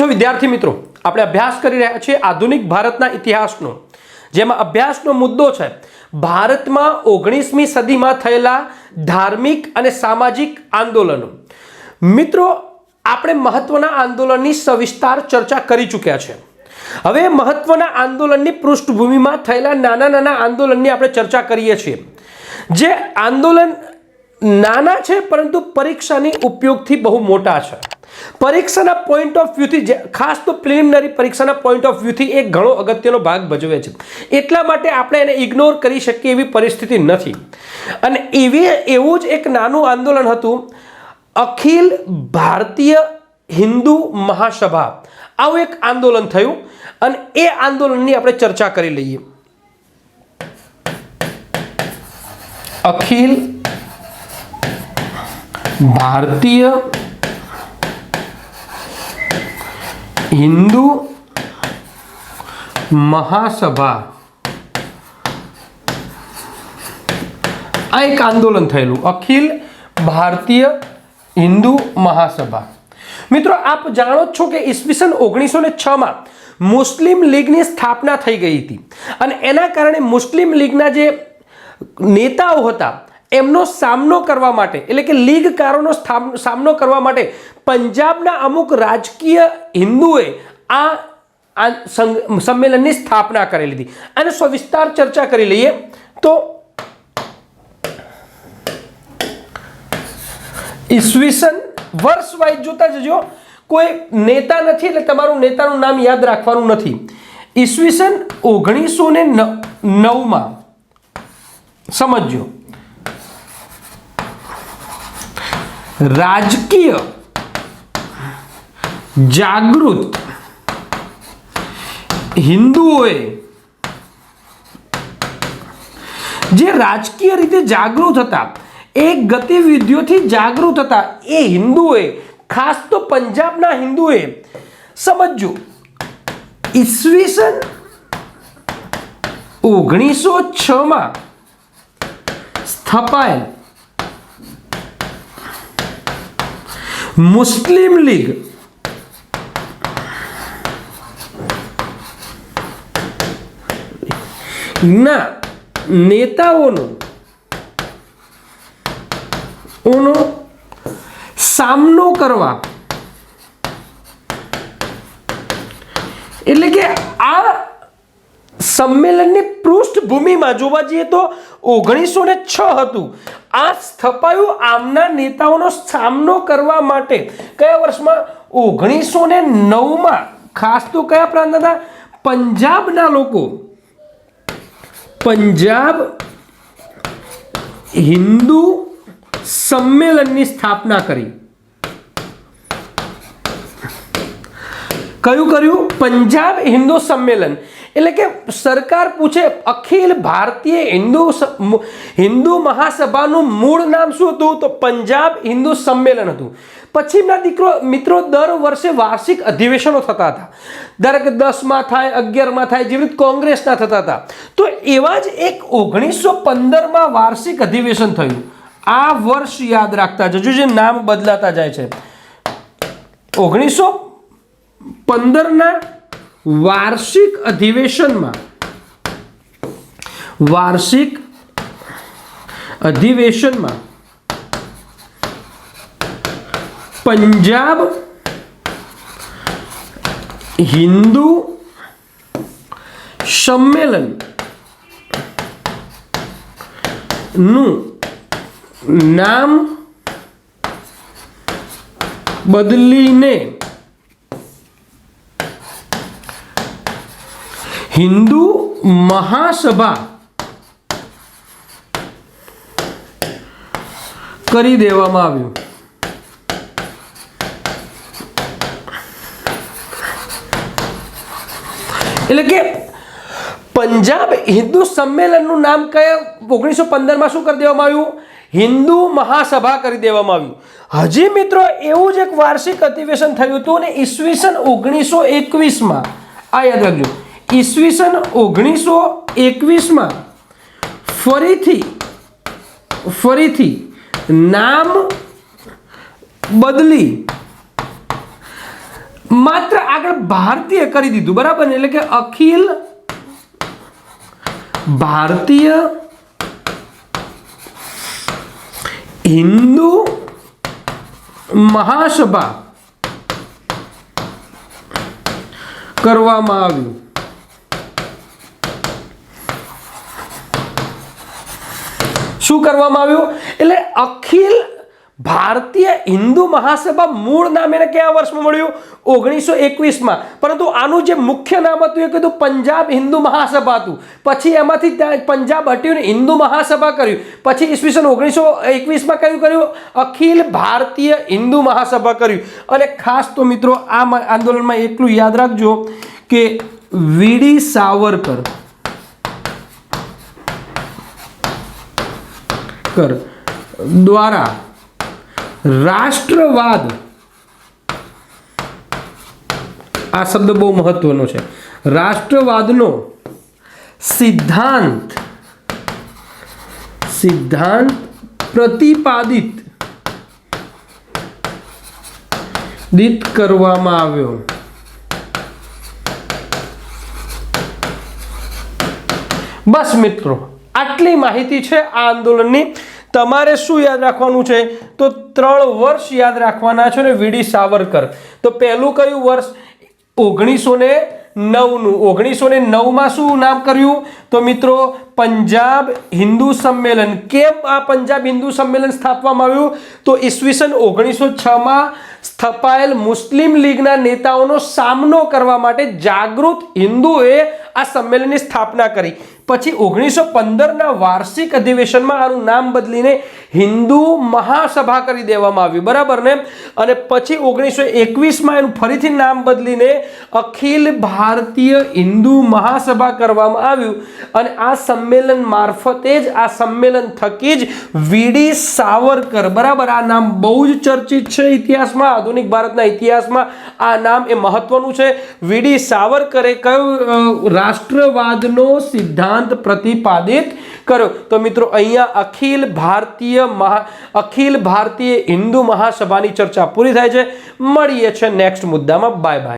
છો વિદ્યાર્થી મિત્રો, આપણે અભ્યાસ કરી રહ્યા છીએ આધુનિક ભારતના ઇતિહાસનો, જેમાં અભ્યાસનો મુદ્દો છે, ભારતમાં ઓગણીસમી સદીમાં થયેલા ધાર્મિક અને સામાજિક આંદોલનો. મિત્રો, આપણે મહત્વના આંદોલનની સવિસ્તાર ચર્ચા કરી ચૂક્યા છે. હવે મહત્વના આંદોલનની પૃષ્ઠભૂમિમાં થયેલા નાના નાના આંદોલનની આપણે ચર્ચા કરીએ છીએ. જે આંદોલન નાના છે, પરંતુ પરીક્ષાની ઉપયોગથી બહુ મોટા છે. પરીક્ષાના પોઈન્ટ ઓફ વ્યૂથી ખાસ તો પ્રિલિમિનરી પરીક્ષાના પોઈન્ટ ઓફ વ્યૂથી એક ઘણો અગત્યનો ભાગ ભજવે છે. એટલા માટે આપણે એને ઇગ્નોર કરી શકીએ એવી પરિસ્થિતિ નથી. અને એવી, એવું જ એક નાનું આંદોલન હતું, અખિલ ભારતીય હિન્દુ મહાસભા. આવું એક આંદોલન થયું અને એ આંદોલનની આપણે ચર્ચા કરી લઈએ. અખિલ ભારતીય હિન્દુ મહાસભા. આ એક આંદોલન થયેલું, અખિલ ભારતીય હિન્દુ મહાસભા. મિત્રો, આપ જાણો છો કે ઈસવીસન ઓગણીસો ને છમાં મુસ્લિમ લીગની સ્થાપના થઈ ગઈ હતી. અને એના કારણે મુસ્લિમ લીગના જે નેતાઓ હતા એમનો સામનો કરવા માટે, એટલે કે લીગકારોનો સામનો કરવા માટે પંજાબના અમુક રાજકીય હિન્દુએ આ સંમેલનની સ્થાપના કરી લીધી. અને સવિસ્તાર ચર્ચા કરી લઈએ તો ઈસવીસન વર્ષ વાઇઝ જોતા જજો, કોઈ નેતા નથી એટલે તમારું નેતાનું નામ યાદ રાખવાનું નથી. ઈસવીસન ઓગણીસો ને નવમાં સમજો રાજકીય જાગૃત હિન્દુઓએ જે રાજકીય રીતે જાગૃત હતા, એ ગતિવિધિઓથી જાગૃત હતા, એ હિન્દુઓએ, ખાસ તો પંજાબના હિન્દુએ સમજો ઈસવીસન ઓગણીસો છમાં સ્થપાયેલ મુસ્લિમ લીગ ના નેતાઓનો ઓનો સામનો કરવા એટલે કે આ સંમેલનની પૃષ્ઠભૂમિમાં જોવા જઈએ તો ઓગણીસો ને છ હતું. આ સ્થપાયું આમના નેતાઓનો સામનો કરવા માટે કયા વર્ષમાં? ઓગણીસો ને નવમાં. ખાસ તો કયા પ્રાંત હતા? પંજાબના લોકો. પંજાબ હિન્દુ સંમેલનની સ્થાપના કરી. કયું કર્યું? પંજાબ હિન્દુ સંમેલન. એટલે કે સરકાર પૂછે, અખિલ ભારતીય હિન્દુ હિન્દુ મહાસભાનું મૂળ નામ શું હતું? તો પંજાબ હિન્દુ સંમેલન હતું. પછીના દીકરો, મિત્રો દર વર્ષે વાર્ષિક અધિવેશનો થતા હતા. દર દસમાં થાય, અગિયારમાં થાય, જેવી રીતે કોંગ્રેસના થતા હતા. તો એવા જ એક ઓગણીસો પંદરમાં વાર્ષિક અધિવેશન થયું. આ વર્ષ યાદ રાખતા જજો, જે નામ બદલાતા જાય છે. ઓગણીસો પંદરના વાર્ષિક અધિવેશનમાં. વાર્ષિક અધિવેશનમાં પંજાબ હિન્દુ સંમેલનનું નામ બદલીને હિન્દુ મહાસભા કરી દેવામાં આવ્યું. એટલે કે પંજાબ હિન્દુ સંમેલનનું નામ કયા ઓગણીસો પંદરમાં શું કરી દેવામાં આવ્યું? હિન્દુ મહાસભા કરી દેવામાં આવ્યું. હજી મિત્રો, એવું જ એક વાર્ષિક અધિવેશન થયું હતું અને ઈસવીસન ઓગણીસો એકવીસમાં. આ યાદ રાખજો. ઈસવીસન ઓગણીસો એકવીસમાં ફરીથી ફરીથી નામ બદલી માત્ર આગળ ભારતીય કરી દીધું, બરાબર ને? એટલે કે અખિલ ભારતીય હિન્દુ મહાસભા કરવામાં આવ્યું. શું કરવામાં આવ્યું? એટલે અખિલ ભારતીય હિન્દુ મહાસભા મૂળ નામ એને કયા વર્ષમાં મળ્યું? ઓગણીસો એકવીસમાં. પરંતુ આનું જે મુખ્ય નામ હતું, એ કીધું પંજાબ હિન્દુ મહાસભા હતું. પછી એમાંથી પંજાબ હટ્યું હિન્દુ મહાસભા કર્યું. પછી ઈસવીસન ઓગણીસો એકવીસમાં કયું કર્યું? અખિલ ભારતીય હિન્દુ મહાસભા કર્યું. અને ખાસ તો મિત્રો આ આંદોલનમાં એટલું યાદ રાખજો કે વીડી સાવરકર કર દ્વારા રાષ્ટ્રવાદ. આ શબ્દ બહુ મહત્વનો છે. રાષ્ટ્રવાદનો સિદ્ધાંત સિદ્ધાંત પ્રતિપાદિત દિત કરવામાં આવ્યો. બસ મિત્રો આટલી માહિતી છે આ આંદોલનની. તમારે શું યાદ રાખવાનું છે? તો ત્રણ વર્ષ યાદ રાખવાના છે ને વીડી સાવરકર. તો પહેલું કયું વર્ષ? ઓગણીસો ને નવનું. ઓગણીસો ને નવમાં શું નામ કર્યું? તો મિત્રો, પંજાબ હિન્દુ સંમેલન. કેમ આ પંજાબ હિન્દુ સંમેલન સ્થાપવામાં આવ્યું? તો ઈસવીસન ઓગણીસો છમાં સ્થપાયેલ મુસ્લિમ લીગના નેતાઓનો સામનો કરવા માટે જાગૃત હિન્દુએ આ સંમેલનની સ્થાપના કરી. પછી ઓગણીસો પંદરના વાર્ષિક અધિવેશનમાં આનું નામ બદલીને હિન્દુ મહાસભા કરી દેવામાં આવ્યું. બરાબર ને? અને પછી ઓગણીસો એકવીસમાં એનું ફરીથી નામ બદલીને અખિલ ભારતીય હિન્દુ મહાસભા કરવામાં આવ્યું. અને આ સંમેલન મારફતે જ, આ સંમેલન થકી જ વીડી સાવરકર, બરાબર? આ નામ બહુ જ ચર્ચિત છે ઇતિહાસમાં, આધુનિક ભારતના ઇતિહાસમાં. આ નામ એ મહત્વનું છે. વીડી સાવરકરે કયો રાષ્ટ્રવાદનો સિદ્ધાંત પ્રતિપાદિત કર્યો. તો મિત્રો, અહીંયા અખિલ ભારતીય મહા, અખિલ ભારતીય હિન્દુ મહાસભાની ચર્ચા પૂરી થાય છે. મળીએ છે નેક્સ્ટ મુદ્દામાં. Bye bye